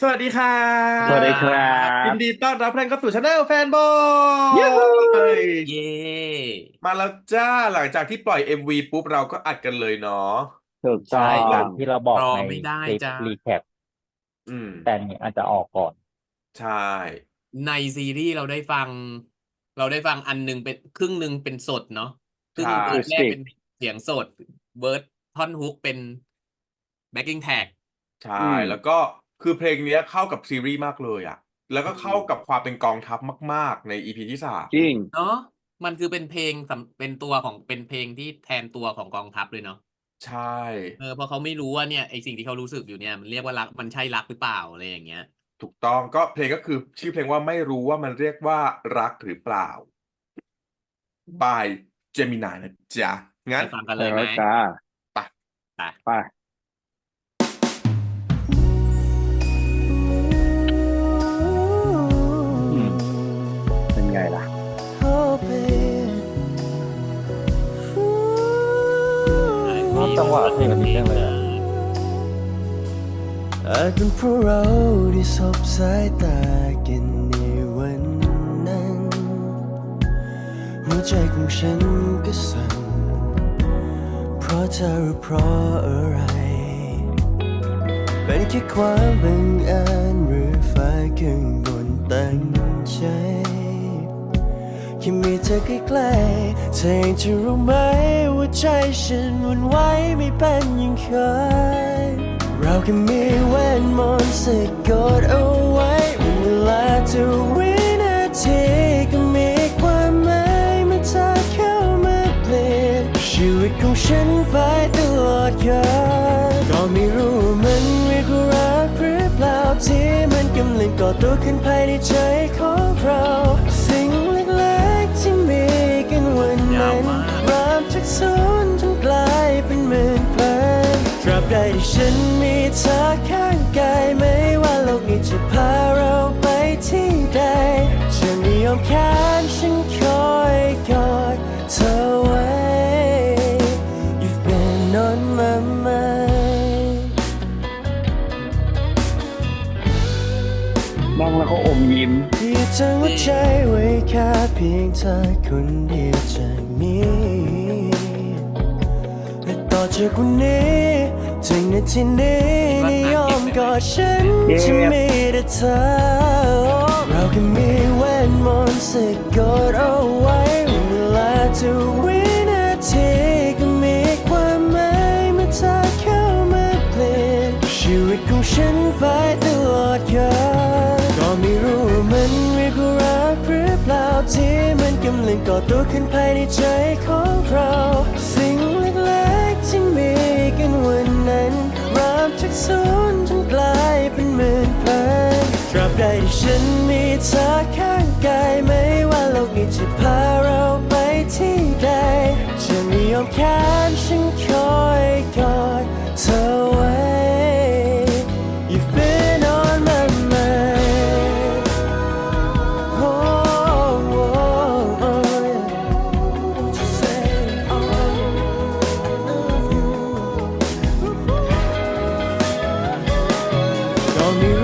สวัสดีค่ะ สวัสดีครับยินดีต้อนรับท่านเข้าสู่ช anel แฟนบอยูยเย่มาแล้วจ้าหลังจากที่ปล่อย MV ปุ๊บเราก็อัดกันเลยเนาะถูกต้อใช่งครับที่เราบอกรอในไม่ได้คลิปจ้า รีแคปอืม แต่อันนี้อาจจะออกก่อน ใช่ ในซีรีส์เราได้ฟัง เราได้ฟังอันหนึงเป็นครึ่งหนึ่งเป็นสดเนาะครึ่งใช่เวิร์ดแรก Acoustic เป็นเสียงสดเวิร์ดท่อนฮุกเป็นแบ็กกิ้งแท็ก ใช่ อืม แล้วก็ คือเพลงเนี้ยเข้ากับซีรีส์มากเลยอะ แล้วก็เข้ากับความเป็นกองทัพมาก ๆ ใน EP ที่สามจริง เนาะมันคือเป็นเพลงสำเป็นตัวของเป็นเพลงที่แทนตัวของกองทัพเลยเนาะใช่ เออเพราะเขาไม่รู้ว่าเนี่ยไอสิ่งที่เขารู้สึกอยู่เนี่ยมันเรียกว่ารักมันใช่รักหรือเปล่าอะไรอย่างเงี้ย ถูกต้องก็เพลงก็คือชื่อเพลงว่าไม่รู้ว่ามันเรียกว่ารักหรือเปล่า by Gemini นะจ๊ะงั้น ไปฟังกันเลเลยยไหมจ้า ไป ไป ไงล่ะชอบจังหวะเพลงแบบนี้จังเลยอะอาจเป็นเพราะเราได้สบสายตากันในวันนั้น หัวใจของฉันก็สั่นเพราะเธอหรือเพราะอะไร เป็นแค่ความบังเอิญหรือฟ้าข้างบน อใกล้ๆเธอยังจะรู้ไหมว่าใจฉันวันไหวไม่เป็นอย่างเคย เราแค่มีเวทมนต์สะกดเอาไว้เวลาจะวินาทีก็มีความหมายเมื่อเธอเข้ามาเปลี่ยนชีวิตของฉันไปตลอดกาลก็ไม่รู้มันเรียกว่ารักหรือเปล่าที่มันกำลังก่อตัวขึ้นภายในใจของเรา ศูนย์จนกลายเป็นหมื่นพันตราบใดที่ฉันมีเธอข้างกายไม่ว่าโลกนี้จะพาเราไปที่ใดจะไม่ยอมแค้นฉันคอยกอดเธอไว้ You've been on my mind นั่งแล้วก็อมยิ้มอยากจะหัวใจไว้แค่เพียงเธอคนเดียวจากนี้ และต่อจากวันนี้ถึงนาทีนี้นิยอมกอดฉันจะมีแต่เธอ เราแค่มีเวทมนต์สะกดเอาไว้เวลาจะวินาทีก็มีความหมายเมื่อเธอเข้ามาเปลี่ยนชีวิตของฉันไปตลอดกาลก็ไม่รู้ว่ามันเรียกรักหรือเปล่าที่มันกำลังก่อตัวขึ้นภายในใจของเรา ราบใดที่ฉันมีเธอข้างกายไม่ว่าโลกนี้จะพาเราไปที่ใด จะไม่ยอมแค้นฉันคอยกอดเธอไว้ You've been on my mind Oh, oh, oh, oh, yeah. Won't you say, oh, I love you ก็ไม่รู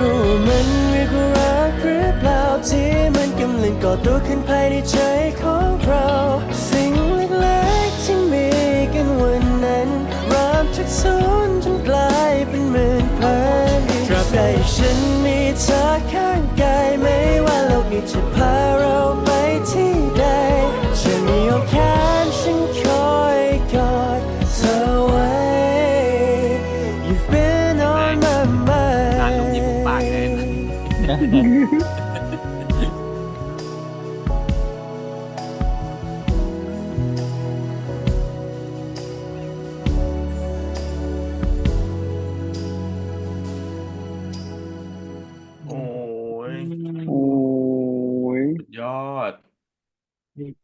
้ว่ามั ที่มันกำลังก่อตัวขึ้นภายในใจของเรา สิ่งเล็กๆที่มีกันวันนั้นเริ่มจากศูนย์จนกลายเป็นหมื่นพันตราบใดที่ฉันมีเธอข้างกายไม่ว่าโลกนี้จะ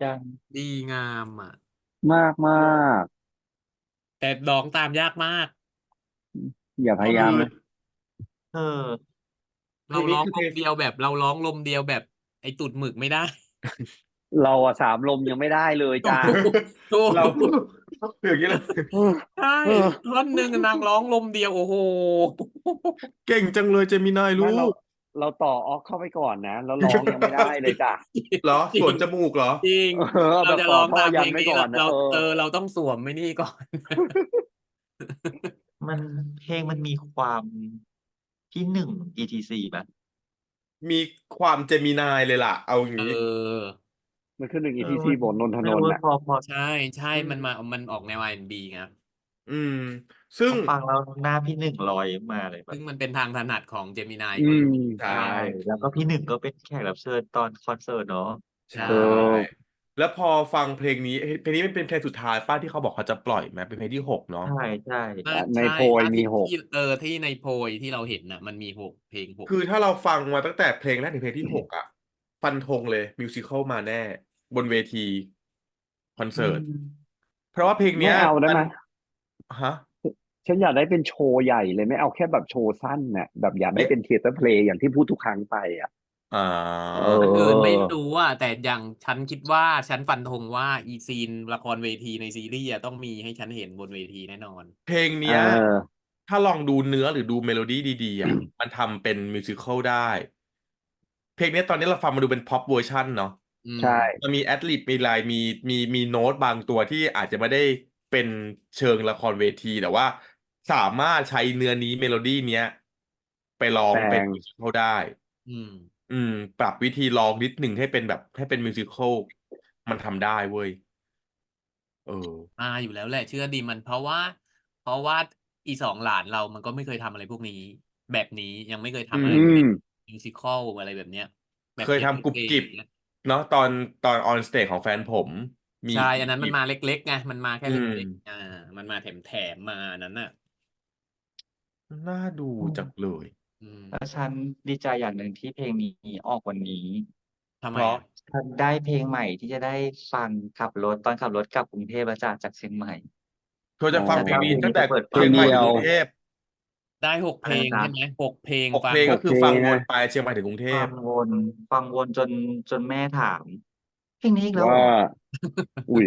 จัง ดีงามอะ มากมากแต่ร้องตามยากมากอย่าพยายามนะเออเราร้องลมเดียวแบบ เราร้องลมเดียวแบบ ไอ้ตุดหมึกไม่ได้ เราอะสามลมยังไม่ได้เลยจ้าโถูกเราอย่างนี้เลยใช่ท่อนหนึ่งนางร้องลมเดียวโอ้โห เก่งจังเลยเจมินายไม่ลูเราก เราต่อออกเข้าไปก่อนนะ แล้วร้องยังไม่ได้เลยจ้ะเหรอสวนจมูกเหรอจริงเออเราแบบจะต่ร้อองท่อตามยัเพนลงไว้นี้ก่อเรานนะเราเอเอออเราต้องสวมไม่นี่ก่อน มันเพลงมันมีความที่หนึ่ง etc ป่ะมีความเจมินายเลยล่ะ เอาอย่างเอนี้อมันคือหนึ่งเออ ETC บนนนทไม่นนรู้ท์ว่าน่ะพอพอใช่ใช่อืมมันมามันออกแนว R&B ครับ อืม ซึ่งพอฟังแล้วหน้าพี่หนึ่งลอยมาเลยแบบซึ่งมันเป็นทางถนัดของเจมินายอืมใช่ ใช่ แล้วก็พี่หนึ่งก็เป็นแขกรับเชิญตอนคอนเสิร์ตเนาะใช่เออแล้วพอฟังเพลงนี้เอ้ยเพลงนี้มันเป็นเพลงสุดท้ายป้าที่เขาบอกเขาจะปล่อยไหมเป็นเพลงที่หกเนาะ ใช่ใช่น่าในใช่โพยถ้ามีที่หก ที่เออที่ในโพยที่เราเห็นน่ะ มันมีหกเพลงหกคือถ้าเราฟังมาตั้งแต่เพลงแรกถึงเพลงที่หกอะฟันธงเลยมิวสิควลมาแน่ บนเวทีคอนเสิร์ต เพราะว่าเพลงไม่เนี้ยเอาได้ไหมน ฮะ ฉันอยากได้เป็นโชว์ใหญ่เลยไม่เอาแค่แบบโชว์สั้นน่ะแบบอยากได้เป็นเทเตอร์เพลย์อย่างที่พูดทุกครั้งไปอะ อ่า เออคนอื่นไม่รู้อะแต่อย่างฉันคิดว่าฉันฟันธงว่าอีซีนละครเวทีในซีรีส์อะต้องมีให้ฉันเห็นบนเวทีแน่นอน เพลงเอเนี้ยอถ้าลองดูเนื้อหรือดูเมโลดี้ดีๆอะ มันทำเป็นมิวสิควลได้ เพลงเนี้ยตอนนี้เราฟังมาดูเป็นพ็อปเวอร์ชันเนาะ อืมใช่ มันมีแอดลิบมีลายมีมีมีโน้ตบางตัวที่อาจจะไม่ได้ เป็นเชิงละครเวที แต่ว่าสามารถใช้เนื้อนี้เมโลดี้เนี้ย ไปร้องแปลงเป็นมิวสิควลได้ อืม อืม ปรับวิธีร้องนิดหนึ่งให้เป็นแบบ ให้เป็นมิวสิควลมันทำได้เว้ย เออ มาอยู่แล้วแหละเชื่อดีมันเพราะว่า เพราะว่าอีสองหลานเรามันก็ไม่เคยทำอะไรพวกนี้ แบบนี้ยังไม่เคยทำอะไรอืที่เป็มนมิวสิคอลอะไรแบบเนี้ยแบบเคยเขียนทำกรุบเพลงกริบอย่างเงี้ยเนาะตอนตอนออนสเตจของแฟนผมมี ใช่อันนั้นมันมาเล็กๆไงมันมาแค่อืเล็กมๆอ่า มันมาแถมแถมๆมาอันนั้นน่ะน่าดูจังเลยอืมแล้วฉันดีใจอย่างหนึ่งที่เพลงนี้ออกวันนี้ทำไมเพราะอะฉันได้เพลงใหม่ที่จะได้ฟังขับรถตอนขับรถกลับกรุงเทพแล้วจากจากเชียงใหม่เธอจะฟังอ๋อเพลงนี้ตั้งแต่เปิดฟังเชียงใหม่เพลงเดีถึยวงกรุงเทพได้หกเพลงอะไรนะใช่ไหมหกเพลงหกฟังเพลงก็คือหกเพลงฟังวนะนไปเชียงใหม่ถึงกรุงเทฟัพงวนฟังวนจนจนแม่ถาม เพลงนี้อีกแล้วเหรว่า ออุ้ย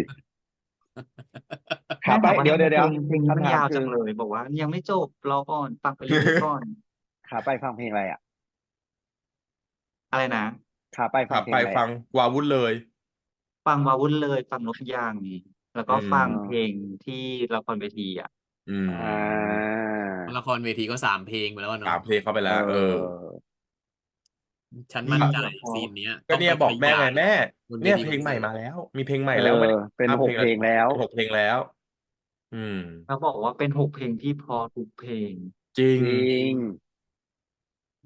ขาไปแม่ถามว่าเดี๋ยวเดี๋ยวเดี๋ยวเพลงเพลงนี้มันคำถามยาวคืจัองเลย บอกว่า ยังไม่จบรอก่อนฟังไปเรื่อยๆก่อน ขาไปฟังเพลงอะไรอะอะไรนะ ขาไปฟัขังบเพลงไปอะไรฟัอะงวาวุ่นเลย ฟังวาวุ่นเลย ฟังนกยางแล้วก็อืม ฟังเพลงที่ละครเวทีอะ อืมอ่าละครเวทีก็สามเพลงไปแล้วอะสาเนาะมเพลงเข้าไปแล้ว เออ ฉันมั่นใจนี่พอซีนเนี้ยก็เนี่ยต้บงอกไปแม่ขไงยายแม่บนเวเนี่ยทีเพลงคอนใหม่เสิร์ตมาแล้ว มีเพลงใหม่เอแล้วไม่อได้เป็นห้าหกเพลงแล้วหกเพลงแล้ว อืมเขาบอกว่าเป็นหกเพลงที่พอทุกเพลง จริงจริง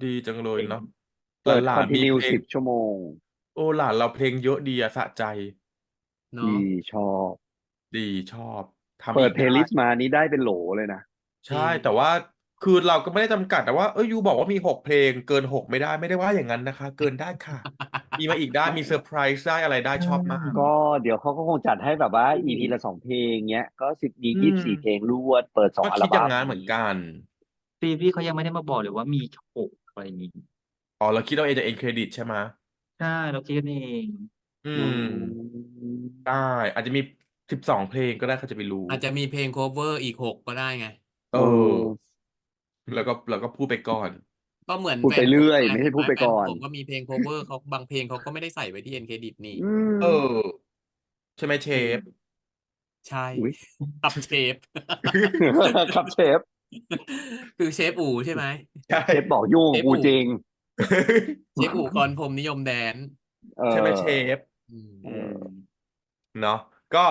ดีจังเลยเนาะเปิดหคอลานนติๆมีเนียเพลงสิบชั่วโมง โอ้หลานเราเพลงเยอะดีอะสะใจเนาะดีชอบ ดีชอบทำเปิอีดกเพลย์ได้ลิสต์มานี้ได้เป็นโหลเลยนะ ใช่แต่ว่า คือเราก็ไม่ได้จำกัดแต่ว่าเอ้ยยูบอกว่ามีหกเพลง เกินหกไม่ได้ไม่ได้ว่าอย่างนั้นนะคะ เกินได้ค่ะ มีมาอีกได้มีเซอร์ไพรส์ได้อะไรได้ชอบมาก ก็เดี๋ยวเขาก็คงจัดให้แบบว่า EP ละสองเพลงเงี้ย ก็สิบดีอืมยี่สิบสี่เพลงรวดเปิดสองก็อัลคิดอบั้ย่ามงนั้นเหมือนกันซีรีส์เขายังไม่ได้มาบอกเลยว่ามีหกอะไรอย่างนี้อ๋อเราคิดเราเองจะเอ็นเครดิตใช่ไหมใช่เราคิดกันเองอือืมมได้อาจจะมีสิบสองเพลงก็ได้เขาจะไปรู้อาจจะมีเพลง cover อีกหกก็ได้ไง เอเอออ แล้วก็แล้วก็พูดไปก่อน ก็เหมือนพูดไปแฟนผมเรื่อยงไม่ใช่พูดไปแฟนก่อนผมก็มีเพลง cover เขาบางเพลงเขาก็ไม่ได้ใส่ไว้ที่ end credit นี่ อืม เออ ใช่ไหมเชฟ ใช่อุ๊ย ตับเชฟ ครับเชฟคือเชฟอู๋ใช่ไหม ใช่ เชฟบอกยุ่งเชฟกูอู๋จริง เชฟอู๋กรพรหมนิยมแดน เออใช่ไหมเชฟ อืม เออ เนาะก็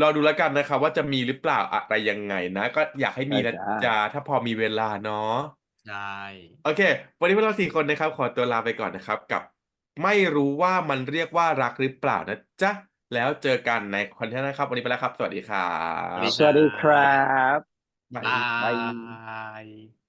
รอดูแล้วกันนะครับว่าจะมีหรือเปล่าอะไรยังไงนะ ก็อยากให้มีนะได้จ้าจ๊ะถ้าพอมีเวลาเนาะใช่โอเค วันนี้พวกเราสี่คนนะครับ ขอตัวลาไปก่อนนะครับ กับไม่รู้ว่ามันเรียกว่ารักหรือเปล่านะจ๊ะแล้วเจอกันในคอนเทนต์นะครับ วันนี้ไปแล้วครับ สวัสดีครัสวัสดีบสวัสดีครับบ๊ายบาบายย